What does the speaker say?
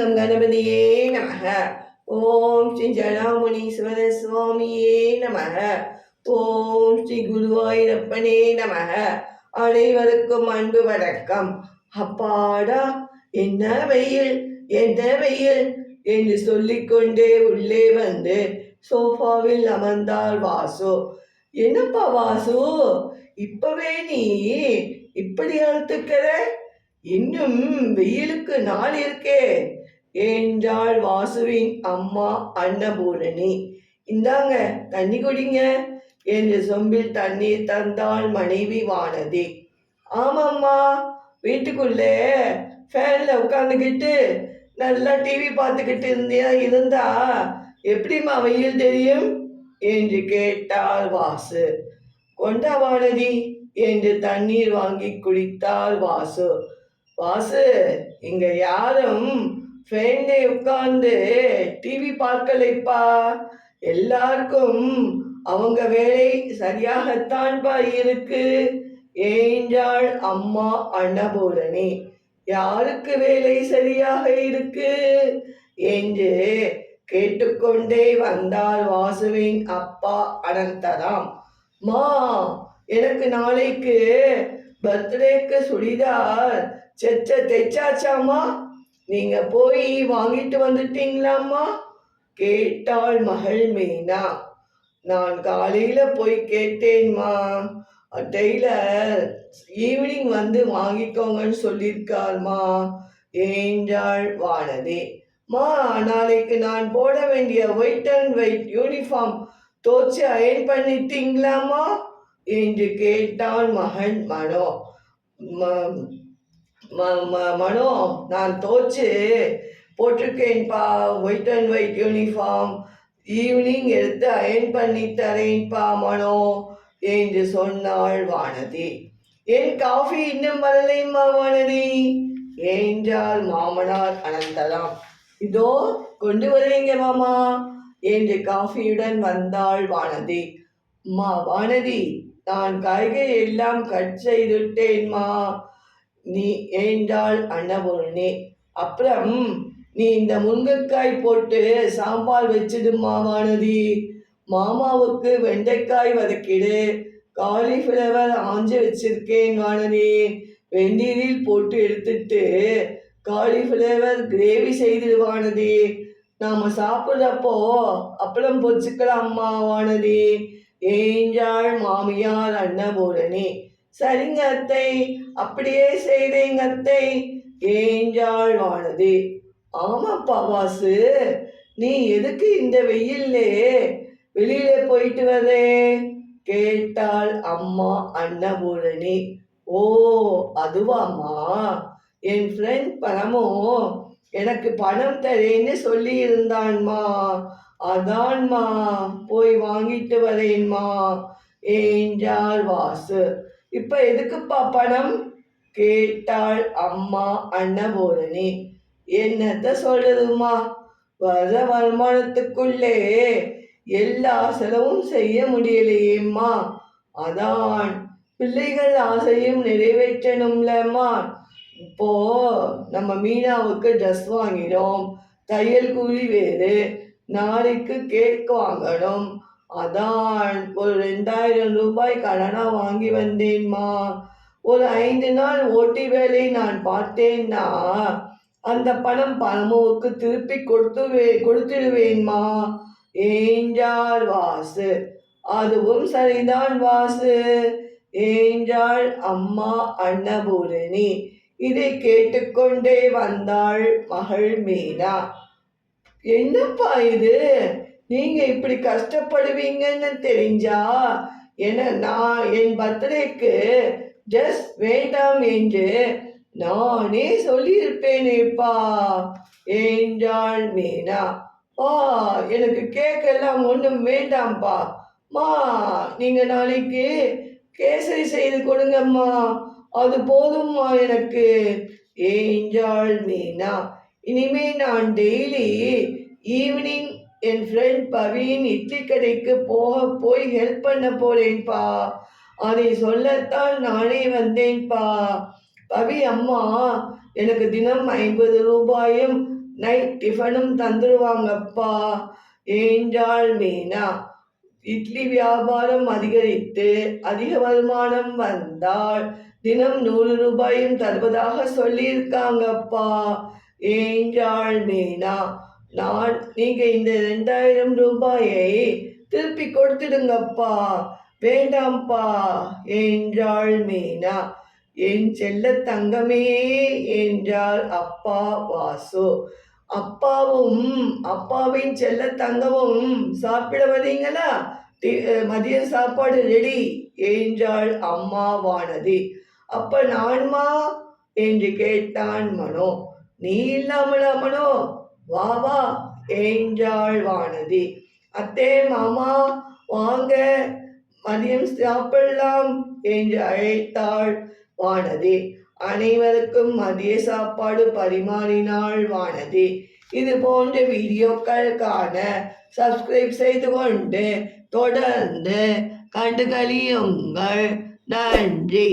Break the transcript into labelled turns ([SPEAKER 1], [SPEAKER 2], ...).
[SPEAKER 1] Come கணபதியே நமக. ஓம் ஸ்ரீ ஜடாமுனீஸ்வர சுவாமியே நமக. ஓம் ஸ்ரீ குருவாயூரப்பனே நமக. அனைவருக்கும் அன்பு வணக்கம். அப்பாடா என்ன வெயில் என்ன வெயில் என்று சொல்லிக்கொண்டே உள்ளே வந்து சோஃபாவில் அமர்ந்தாள் வாசு. என்னப்பா வாசு இப்பவே நீ இப்படி அழுத்துக்கிற? இன்னும் வெயிலுக்கு நாள் இருக்கே. என்றாள் வாசுவின் அம்மா அன்னபூரணி. இந்தாங்க தண்ணி குடிங்க என்று சொம்பில் தண்ணீர் தந்தாள் மனைவி வானதி. ஆமாம்மா வீட்டுக்குள்ளே ஃபேனில் உட்காந்துக்கிட்டு நல்லா டிவி பார்த்துக்கிட்டு இருந்தியா இருந்தா எப்படிம்மா வெயில் தெரியும்? என்று கேட்டாள் வாசு. கொண்டா வானதி என்று தண்ணீர் வாங்கி குடித்தாள் வாசு. வாசு இங்க யாரும் ஃபேன்லே உட்கார்ந்து டிவி பார்க்கலைப்பா. எல்லாருக்கும் அவங்க வேலை சரியாகத்தான்பா இருக்கு. ஏஞ்சாள் அம்மா அன்னபூரணி யாருக்கு வேலை சரியாக இருக்கு? என்று கேட்டுக்கொண்டே வந்தார் வாசுவின் அப்பா அனந்தராம். மா எனக்கு நாளைக்கு பர்த்டேக்கு சுடிதார் செச்ச தைச்சாச்சாமா நீங்க போய் வாங்கிட்டு வந்துட்டீங்களாம்மா? கேட்டாள் மகள் மீனா. நான் காலையில போய் கேட்டேன்மா. டெய்லர் ஈவினிங் வந்து வாங்கிக்கோங்கன்னு சொல்லியிருக்காள்மா ஏஞ்சாள் வானதி. மா நாளைக்கு நான் போட வேண்டிய ஒயிட் அண்ட் ஒயிட் யூனிஃபார்ம் தோச்சு அயன் பண்ணிட்டீங்களாமா என்று கேட்டான் மகன் மனோ. மனோ நான் தோச்சு போட்டிருக்கேன்ப்பா white and white uniform evening எடுத்து அயன் பண்ணி தரேன்ப்பா மனோ என்று சொன்னாள் வானதி. என் காஃபி இன்னும் வரலைம்மா வானதி என்றால் மாமனார் அனந்தலாம். இதோ கொண்டு வரீங்க மாமா என்று காஃபியுடன் வந்தாள் வானதி. அம்மா வானதி நான் காய்கறி எல்லாம் கட் செய்துட்டேன்மா நீ ஏண்டாள் அன்னபூரணி. அப்புறம் நீ இந்த முருங்கைக்காய் போட்டு சாம்பார் வச்சிடு மாவானதி மாமாவுக்கு வெண்டைக்காய் வதக்கிடு. காலிஃப்ளவர் ஆஞ்சு வச்சிருக்கேன் வானதி. வெந்நீரில் போட்டு எடுத்துட்டு காலிஃப்ளவர் கிரேவி செய்திடுவானதி நாம் நாம சாப்பிட்றப்போ அப்பளம் பொரிச்சுக்கலாம்மா வானதி. ஏஞ்சாள் மாமியார் அன்னபூரணி. சரிங்க அத்தை. அப்படியே செய்தேங்க அத்தை. ஏஞ்சாள் வானதி ஆமாப்பா வாசு. நீ எதுக்கு இந்த வெயில்லே வெளியில போயிட்டு வரே கேட்டாள் அம்மா அன்னபூரணி. ஓ அதுவாம்மா. என் ஃப்ரெண்ட் பணமோ எனக்கு பணம் தரேன்னு சொல்லி இருந்தான்மா அதான்மா போய் வாங்கிட்டு வரேன்மா. ஏஞ்சாள் வாசு. இப்ப எதுக்குப்பா பணம்? கேட்டாள் அம்மா அன்னபூரணி. என்னத்த சொல்றதுமா வர வருமானத்துக்குள்ளே எல்லா செலவும் செய்ய முடியலையேம்மா. அதான் பிள்ளைகள் ஆசையும் நிறைவேற்றணும்லம்மா. இப்போ நம்ம மீனாவுக்கு ட்ரெஸ் வாங்கிடும் தையல் கூலி வேறு. நாளைக்கு கேக் வாங்கணும். அதான் ஒரு ரெண்டாயிரம் ரூபாய் கடனா வாங்கி வந்தேன்மா. ஒரு ஐந்து நாள் ஓட்டி வேலை நான் பார்த்தேன்னா அந்த பணம் பணமுவுக்கு திருப்பி கொடுத்து கொடுத்துடுவேன்மா. ஏஞ்சாள் வாசு அதுவும் சரிதான் வாசு. ஏஞ்சாள் அம்மா அன்னபூரணி இதை கேட்டுக்கொண்டே வந்தாள் மகள் மீனா. என்னப்பா இது? நீங்க இப்படி கஷ்டப்படுவீங்கன்னு தெரிஞ்சா என நான் என் பர்த்டேக்கு ட்ரெஸ் வேண்டாம் என்று நானே சொல்லியிருப்பேனேப்பா. என்றாள் மீனா பா எனக்கு கேக் எல்லாம் ஒன்றும் வேண்டாம்ப்பா மா நீங்கள் நாளைக்கு கேசரி செய்து கொடுங்கம்மா. அது போதும்மா எனக்கு. ஏஞ்சாள் மீனா இனிமே நான் டெய்லி ஈவினிங் என் ஃப்ரெண்ட் பவியின் இட்லி கடைக்கு போக போய் ஹெல்ப் பண்ண போறேன்ப்பா அதை சொல்லத்தான் நானே வந்தேன்ப்பா பவி அம்மா எனக்கு தினம் ஐம்பது ரூபாயும் நைட் டிஃபனும் தந்துடுவாங்கப்பா என்றாள் மீனா இட்லி வியாபாரம் அதிகரித்து அதிக வருமானம் வந்தால் தினம் நூறு ரூபாயும் தருவதாக சொல்லியிருக்காங்கப்பா. என்றாள் மீனா நான் நீங்க இந்த ரெண்டாயிரம் ரூபாயை திருப்பி கொடுத்துடுங்கப்பா. வேண்டாம்ப்பா. என்றாள் மீனா. என் செல்ல தங்கமே என்றாள் அப்பா வாசு. அப்பாவும் அப்பாவின் செல்ல தங்கமும் சாப்பிட வரீங்களா மதிய சாப்பாடு ரெடி என்றாள் அம்மா வானதி. அப்ப நான்மா? என்று கேட்டான் மனோ. நீ இல்லாமலா மனோ? வா வா என்றாள் வானதி அத்தே மாமா வாங்க மதியம் சாப்பிடலாம் என்று அழைத்தாள் வானதி அனைவருக்கும் மதிய சாப்பாடு பரிமாறினாள் வானதி இது போன்ற வீடியோக்கள் காண சப்ஸ்கிரைப் செய்து கொண்டு தொடர்ந்து கண்டு கழியுங்கள் நன்றி.